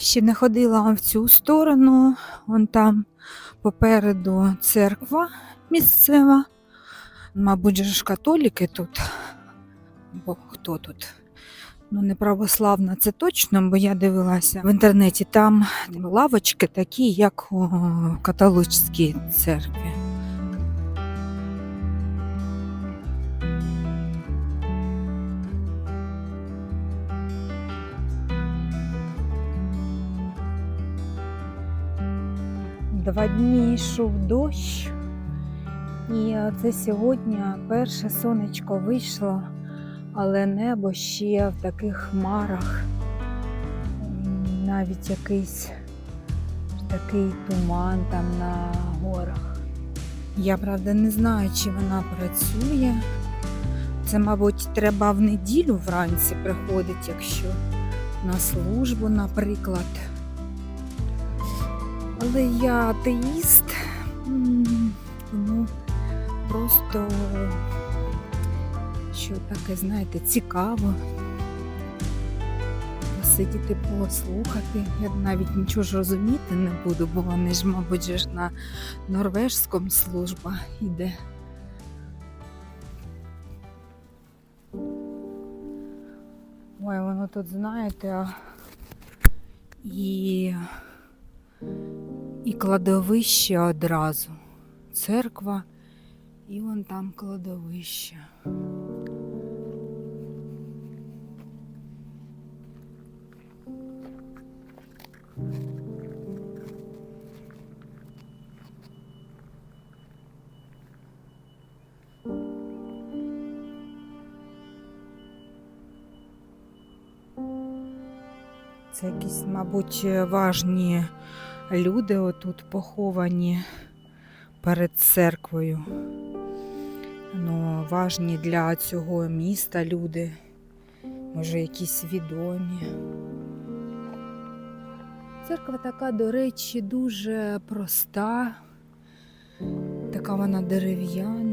Ще не ходила в цю сторону. Вон там попереду церква місцева. Мабуть, ж католіки тут. Бо хто тут? Ну, не православна, це точно, бо я дивилася в інтернеті. Там лавочки такі, як у католицькій церкві. Два дні йшов дощ, і це сьогодні перше сонечко вийшло, але небо ще в таких хмарах, навіть якийсь такий туман там на горах. Я правда не знаю, чи вона працює. Це, мабуть, треба в неділю вранці приходить, якщо на службу, наприклад. Але я атеїст, тому просто що таке, знаєте, цікаво посидіти, послухати. Я навіть нічого ж розуміти не буду, бо вони ж, мабуть, ж на норвежському служба йде. Ой, воно тут, знаєте, і і кладовище одразу. Церква, і вон там кладовище. Це якісь, мабуть, важні люди отут поховані перед церквою. Ну, важні для цього міста люди, може, якісь відомі. Церква така, до речі, дуже проста, така вона дерев'яна.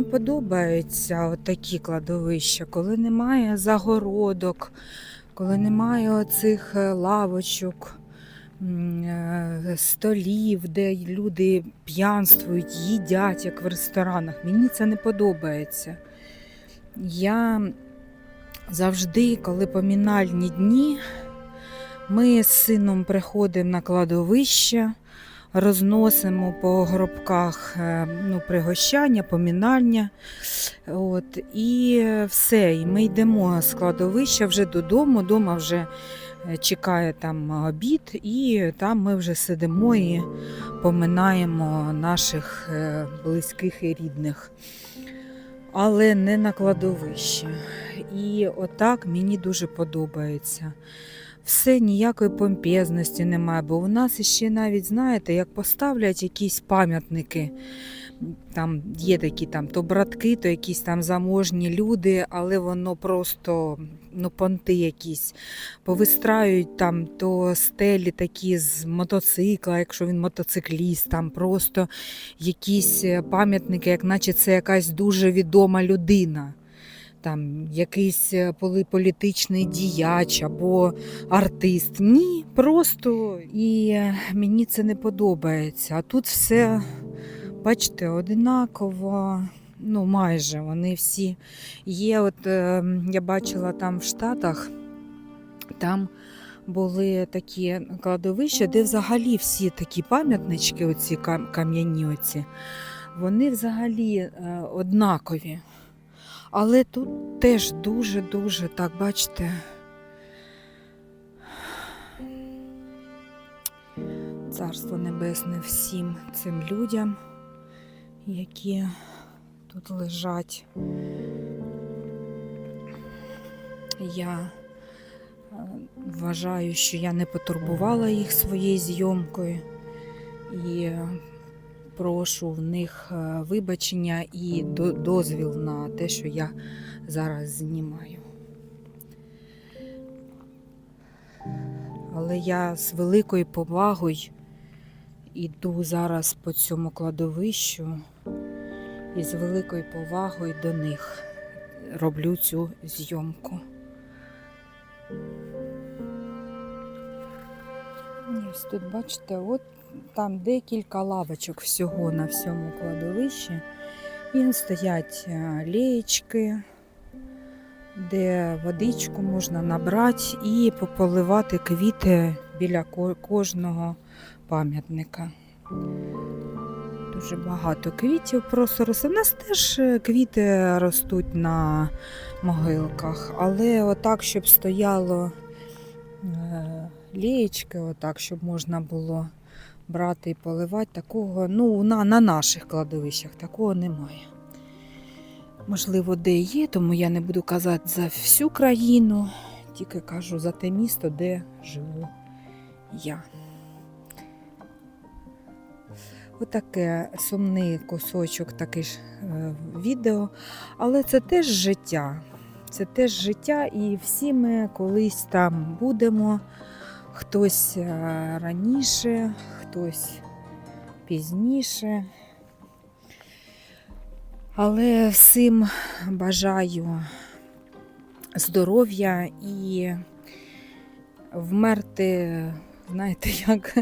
Мені подобаються такі кладовища, коли немає загородок, коли немає оцих е, лавочок, е, столів, де люди п'янствують, їдять, як в ресторанах. Мені це не подобається. Я завжди, коли помінальні дні, ми з сином приходимо на кладовище розносимо по гробках е, ну, пригощання, помінання. От, і все. І ми йдемо з кладовища вже додому. Дома вже е, чекає там обід, і там ми вже сидимо і поминаємо наших е, близьких і рідних. Але не на кладовищі. І отак мені дуже подобається все ніякої помпезності немає, бо у нас ще навіть, знаєте, як поставлять якісь пам'ятники. Там є такі там то братки, то якісь там заможні люди, але воно просто ну, понти якісь. Повистраюють там то стелі такі з мотоцикла, якщо він мотоцикліст, там просто якісь е, пам'ятники, як наче це якась дуже відома людина там якийсь е, політичний діяч або артист. Ні, просто і е, мені це не подобається. А тут все, бачите, одинаково. Ну, майже вони всі є. От е, я бачила там в Штатах, там були такі кладовища, де взагалі всі такі пам'ятнички, оці кам- кам'яні, оці, вони взагалі е, однакові. Але тут теж дуже-дуже так, бачите. Царство Небесне всім цим людям, які тут лежать. Я е, вважаю, що я не потурбувала їх своєю зйомкою і прошу в них е, вибачення і дозвіл на те, що я зараз знімаю. Але я з великою повагою іду зараз по цьому кладовищу і з великою повагою до них роблю цю зйомку. Ось тут бачите, от там декілька лавочок всього на всьому кладовищі. І стоять е, леєчки, де водичку можна набрати і пополивати квіти біля кожного пам'ятника. Дуже багато квітів просто росте. У нас теж е, квіти ростуть на могилках, але отак, щоб стояло е, лієчки, отак, щоб можна було брати і поливати, такого, ну, на, на наших кладовищах такого немає. Можливо, де є, тому я не буду казати за всю країну, тільки кажу за те місто, де живу я. Отаке сумний кусочок такий ж е, відео, але це теж життя. Це теж життя, і всі ми колись там будемо. Хтось е, раніше, хтось пізніше. Але всім бажаю здоров'я і вмерти, знаєте, як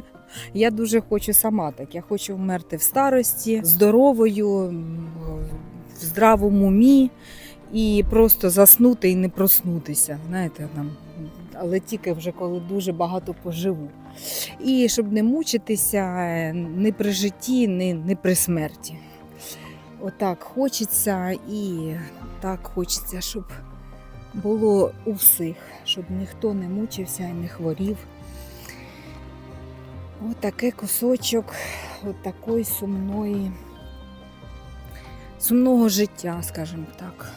я дуже хочу сама так. Я хочу вмерти в старості, здоровою, в здравому умі і просто заснути і не проснутися. Знаєте, там, але тільки вже коли дуже багато поживу. І щоб не мучитися е, ні при житті, ні, ні при смерті. Отак хочеться і так хочеться, щоб було у всіх, щоб ніхто не мучився і не хворів. Отакий кусочок такої сумної, сумного життя, скажімо так.